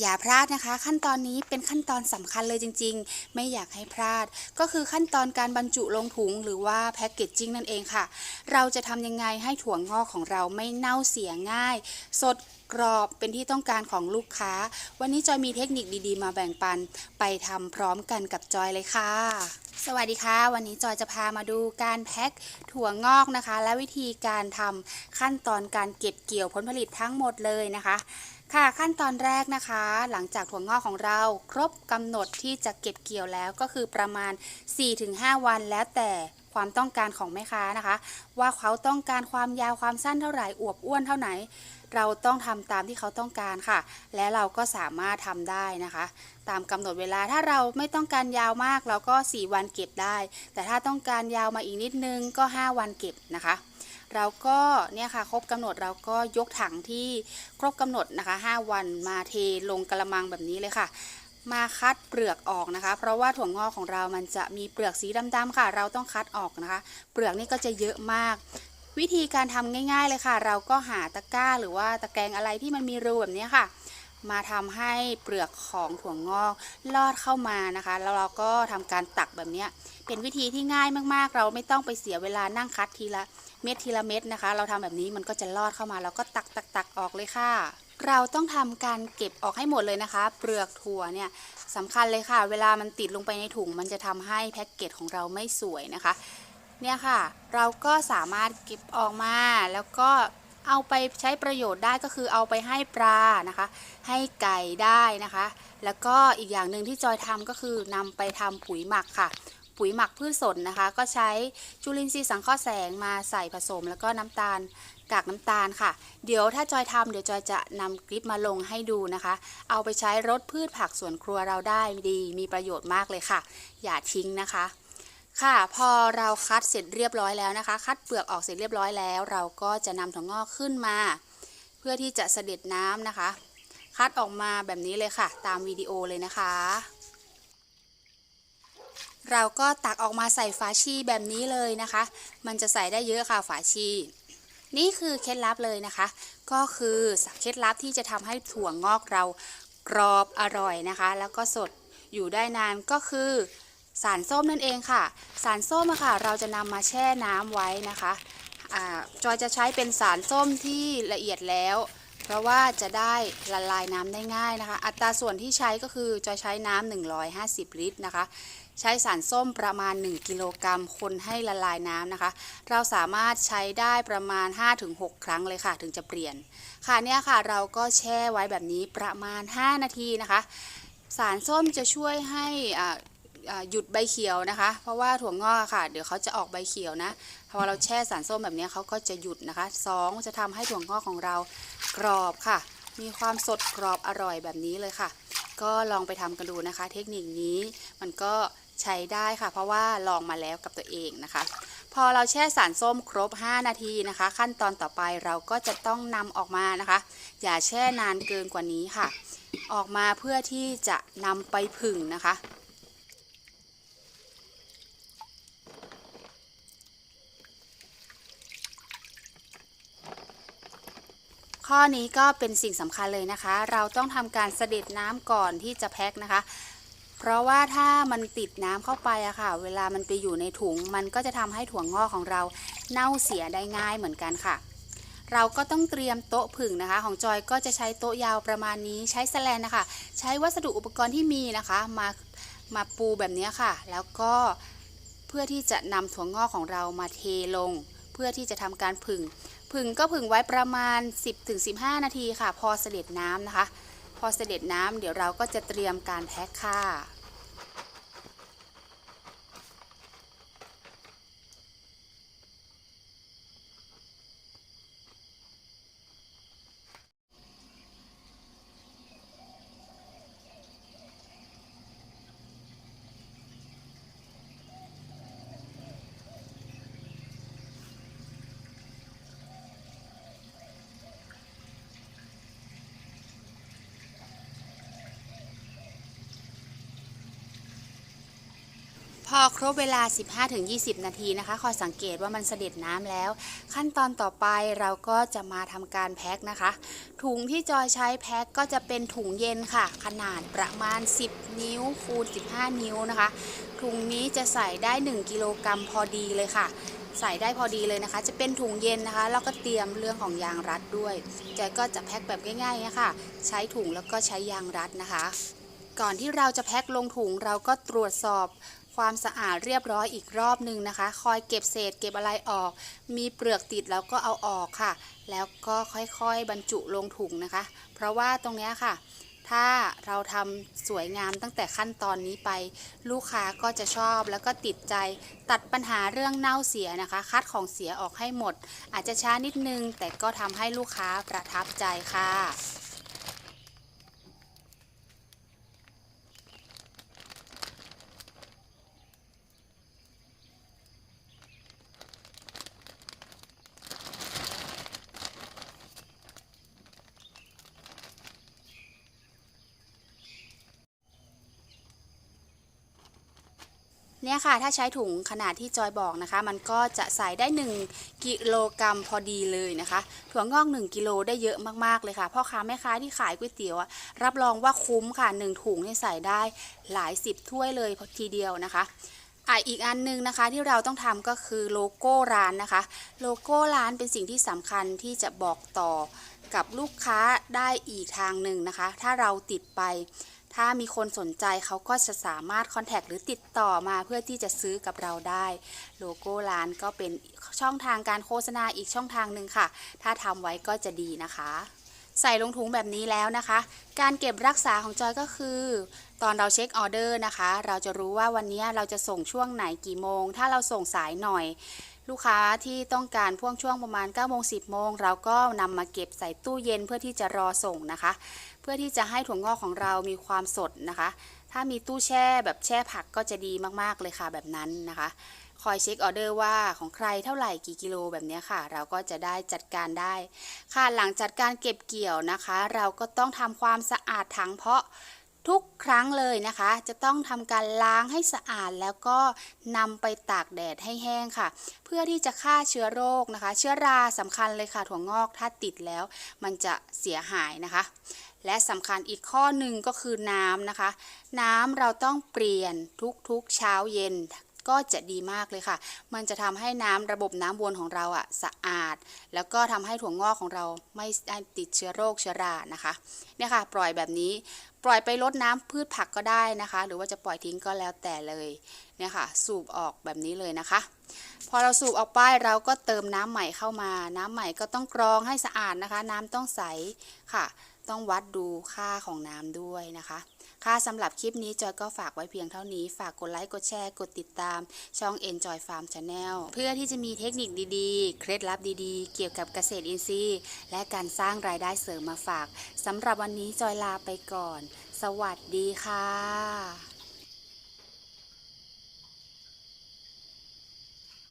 อย่าพลาดนะคะ ขั้นตอนนี้เป็นขั้นตอนสำคัญเลยจริง ๆ ไม่อยากให้พลาด ก็คือขั้นตอนการบรรจุลงถุงหรือว่าแพ็กเกจจิ้งนั่นเองค่ะ เราจะทำยังไงให้ถั่วงอกของเราไม่เน่าเสียง่าย สดกรอบเป็นที่ต้องการของลูกค้า วันนี้จอยมีเทคนิคดีๆ มาแบ่งปัน ไปทำพร้อมกันกับจอยเลยค่ะ สวัสดีค่ะ วันนี้จอยจะพามาดูการแพ็คถั่วงอกนะคะ และวิธีการทำขั้นตอนการเก็บเกี่ยวผลผลิตทั้งหมดเลยนะคะ ค่ะขั้นตอนแรกนะคะ หลังจากถั่วงอกของเราครบกำหนดที่จะเก็บเกี่ยวแล้วก็คือประมาณ 4-5 วันแล้วแต่ความต้องการของแม่ค้านะคะ ว่าเขาต้องการความยาวความสั้นเท่าไหร่อวบอ้วนเท่าไหน เราต้องทำตามที่เขาต้องการค่ะ และเราก็สามารถทำได้นะคะ ตามกำหนดเวลาถ้าเราไม่ต้องการยาวมากเราก็ 4 วันเก็บได้ แต่ถ้าต้องการยาวมาอีกนิดนึงก็ 5 วันเก็บนะคะ เราก็เนี่ยค่ะครบกำหนดเราก็ยกถังที่ครบกำหนดนะคะ 5 วันมาเทลงกระมังแบบนี้เลยค่ะ มาคัดเปลือกออกนะคะ เพราะว่าถั่วงอกของเรามันจะมีเปลือกสีดำๆค่ะ เราต้องคัดออกนะคะ เปลือกนี่ก็จะเยอะมากวิธีการทำง่าย ๆ เลยค่ะ เราก็หาตะกร้าหรือว่าตะแกรงอะไรที่มันมีรูแบบนี้ค่ะ มาทำให้เปลือกของถั่วงอกลอดเข้ามานะคะ แล้วเราก็ทำการตักแบบนี้เป็นวิธีที่ง่ายมากๆ เราไม่ต้องไปเสียเวลานั่งคัดทีละเม็ดทีละเม็ดนะคะ เราทำแบบนี้มันก็จะลอดเข้ามาเราก็ตักตักตักออกเลยค่ะ เราต้องทำการเก็บออกให้หมดเลยนะคะ เปลือกถั่วเนี่ยสำคัญเลยค่ะ เวลามันติดลงไปในถุง มันจะทำให้แพ็กเกจของเราไม่สวยนะคะ เนี่ยค่ะ เราก็สามารถเก็บออกมาแล้วก็ เอาไปใช้ประโยชน์ได้ก็คือเอาไปให้ปลานะคะ ให้ไก่ได้นะคะ แล้วก็อีกอย่างหนึ่งที่จอยทำก็คือนำไปทำปุ๋ยหมักค่ะ ปุ๋ยหมักพืชสนนะคะ ก็ใช้จุลินทรีย์สังเคราะห์แสงมาใส่ผสม แล้วก็น้ำตาลกากน้ำตาลค่ะ เดี๋ยวถ้าจอยทำเดี๋ยวจอยจะนำคลิปมาลงให้ดูนะคะ เอาไปใช้รดพืชผักสวนครัวเราได้ดี มีประโยชน์มากเลยค่ะ อย่าทิ้งนะคะ ค่ะพอเราคัดเสร็จเรียบร้อยแล้วนะคะ คัดเปลือกออกเสร็จเรียบร้อยแล้ว เราก็จะนำถั่วงอกขึ้นมา เพื่อที่จะเสด็จน้ำนะคะ คัดออกมาแบบนี้เลยค่ะ ตามวิดีโอเลยนะคะ เราก็ตักออกมาใส่ฝาชีแบบนี้เลยนะคะ มันจะใส่ได้เยอะค่ะฝาชีนี่คือเคล็ดลับเลยนะคะ ก็คือเคล็ดลับที่จะทำให้ถั่วงอกเรากรอบอร่อยนะคะ แล้วก็สดอยู่ได้นานก็คือ สารส้มนั่นเองค่ะ สารส้มอะค่ะ เราจะนำมาแช่น้ำไว้นะคะอจอยจะใช้เป็นสารส้มที่ละเอียดแล้ว เพราะว่าจะได้ละลายน้ำได้ง่ายนะคะ อัตราส่วนที่ใช้ก็คือจอยใช้น้ำ150 ลิตรนะคะ ใช้สารส้มประมาณ 1 กิโลกรัมคนให้ละลายน้ำนะคะ เราสามารถใช้ได้ประมาณ 5-6 ครั้งเลยค่ะ ถึงจะเปลี่ยน ค่ะเนี่ยค่ะเราก็แช่ไว้แบบนี้ประมาณ 5 นาทีนะคะ สารส้มจะช่วยให้อ่าอ่า หยุดใบเขียวนะคะ เพราะว่าถั่วงอกค่ะ เดี๋ยวเขาจะออกใบเขียวนะพอเราแช่สารส้มแบบนี้เขาก็จะหยุดนะคะสองจะทำให้ถั่วงอกของเรากรอบค่ะ มีความสดกรอบอร่อยแบบนี้เลยค่ะ ก็ลองไปทำกันดูนะคะ เทคนิคนี้มันก็ใช้ได้ค่ะ เพราะว่าลองมาแล้วกับตัวเองนะคะ พอเราแช่สารส้มครบ 5 นาทีนะคะ ขั้นตอนต่อไปเราก็จะต้องนำออกมานะคะ อย่าแช่นานเกินกว่านี้ค่ะ ออกมาเพื่อที่จะนำไปผึ่งนะคะ ข้อนี้ก็เป็นสิ่งสำคัญเลยนะคะ เราต้องทำการเสด็จน้ำก่อนที่จะแพ็คนะคะ เพราะว่าถ้ามันติดน้ำเข้าไปอะค่ะ เวลามันไปอยู่ในถุง มันก็จะทำให้ถั่วงอกของเราเน่าเสียได้ง่ายเหมือนกันค่ะ เราก็ต้องเตรียมโต๊ะผึ่งนะคะ ของจอยก็จะใช้โต๊ะยาวประมาณนี้ ใช้แสแลนนะคะ ใช้วัสดุอุปกรณ์ที่มีนะคะ มามาปูแบบนี้ค่ะ แล้วก็เพื่อที่จะนำถั่วงอกของเรามาเทลง เพื่อที่จะทำการผึ่ง ผึ่งก็ผึ่งไว้ประมาณ 10-15 นาทีค่ะ พอเสด็จน้ำนะคะ พอเสด็จน้ำเดี๋ยวเราก็จะเตรียมการแพ็คค่ะ อครบเวลา 15-20 นาทีนะคะ คอยสังเกตว่ามันเสด็จน้ำแล้ว ขั้นตอนต่อไปเราก็จะมาทำการแพ็คนะคะ ถุงที่จอยใช้แพ็คก็จะเป็นถุงเย็นค่ะ ขนาดประมาณ 10 นิ้วคูณ 15 นิ้วนะคะ ถุงนี้จะใส่ได้ 1 กิโลกรัมพอดีเลยค่ะ ใส่ได้พอดีเลยนะคะ จะเป็นถุงเย็นนะคะ แล้วก็เตรียมเรื่องของยางรัดด้วยจอยก็จะแพ็คแบบง่ายๆนะคะใช้ถุงแล้วก็ใช้ยางรัดนะคะ ก่อนที่เราจะแพ็คลงถุงเราก็ตรวจสอบ ความสะอาดเรียบร้อยอีกรอบหนึ่งนะคะ คอยเก็บเศษเก็บอะไรออก มีเปลือกติดแล้วก็เอาออกค่ะ แล้วก็ค่อยๆบรรจุลงถุงนะคะ เพราะว่าตรงนี้ค่ะ ถ้าเราทำสวยงามตั้งแต่ขั้นตอนนี้ไป ลูกค้าก็จะชอบแล้วก็ติดใจ ตัดปัญหาเรื่องเน่าเสียนะคะ คัดของเสียออกให้หมด อาจจะช้านิดนึง แต่ก็ทำให้ลูกค้าประทับใจค่ะ เนี่ยค่ะถ้าใช้ถุงขนาดที่จอยบอกนะคะ มันก็จะใส่ได้ 1กิโลกรัมพอดีเลยนะคะ ถั่วงอก 1กิโลได้เยอะมากๆเลยค่ะพ่อค้าแม่ค้าที่ขายก๋วยเตี๋ยวรับรองว่าคุ้มค่ะ 1 ถุงนี่ใส่ได้หลายสิบถ้วยเลยทีเดียวนะคะอะอีกอันหนึงนะคะที่เราต้องทำก็คือโลโก้ร้านนะคะ โลโก้ร้านเป็นสิ่งที่สำคัญที่จะบอกต่อกับลูกค้าได้อีกทางหนึ่งนะคะ ถ้าเราติดไป ถ้ามีคนสนใจเขาก็จะสามารถคอนแทคหรือติดต่อมาเพื่อที่จะซื้อกับเราได้ โลโก้ร้านก็เป็นช่องทางการโฆษณาอีกช่องทางหนึ่งค่ะ ถ้าทำไว้ก็จะดีนะคะ ใส่ลงถุงแบบนี้แล้วนะคะ การเก็บรักษาของจอยก็คือ ตอนเราเช็คออเดอร์นะคะ เราจะรู้ว่าวันนี้เราจะส่งช่วงไหนกี่โมง ถ้าเราส่งสายหน่อยลูกค้าที่ต้องการพ่วงช่วงประมาณ9โมง10 โมง เราก็นำมาเก็บใส่ตู้เย็นเพื่อที่จะรอส่งนะคะ เพื่อที่จะให้ถั่วงอกของเรามีความสดนะคะ ถ้ามีตู้แช่แบบแช่ผักก็จะดีมากๆเลยค่ะแบบนั้นนะคะ คอยเช็คออเดอร์ว่าของใครเท่าไหร่กี่กิโลแบบนี้ค่ะ เราก็จะได้จัดการได้ ค่ะหลังจัดการเก็บเกี่ยวนะคะ เราก็ต้องทำความสะอาดถังเพาะทุกครั้งเลยนะคะ จะต้องทำการล้างให้สะอาดแล้วก็นำไปตากแดดให้แห้งค่ะ เพื่อที่จะฆ่าเชื้อโรคนะคะ เชื้อราสำคัญเลยค่ะถั่วงอกถ้าติดแล้ว มันจะเสียหายนะคะ และสำคัญอีกข้อหนึ่งก็คือน้ำนะคะ น้ำเราต้องเปลี่ยนทุกๆเช้าเย็นก็จะดีมากเลยค่ะ มันจะทำให้น้ำระบบน้ำวนของเราอะสะอาด แล้วก็ทำให้ถั่วงอกของเราไม่ได้ติดเชื้อโรคเชื้อรานะคะ เนี่ยค่ะ ปล่อยแบบนี้ ปล่อยไปลดน้ำพืชผักก็ได้นะคะ หรือว่าจะปล่อยทิ้งก็แล้วแต่เลย เนี่ยค่ะ สูบออกแบบนี้เลยนะคะ พอเราสูบออกไปเราก็เติมน้ำใหม่เข้ามา น้ำใหม่ก็ต้องกรองให้สะอาดนะคะ น้ำต้องใสค่ะ ต้องวัดดูค่าของน้ำด้วยนะคะ ค่ะสำหรับคลิปนี้จอยก็ฝากไว้เพียงเท่านี้ ฝากกดไลค์ กดแชร์ กดติดตาม ช่อง Enjoy Farm Channel เพื่อที่จะมีเทคนิคดีๆ เคล็ดลับดีๆ เกี่ยวกับเกษตรอินทรีย์ และการสร้างรายได้เสริมมาฝากสำหรับวันนี้จอยลาไปก่อน สวัสดีค่ะ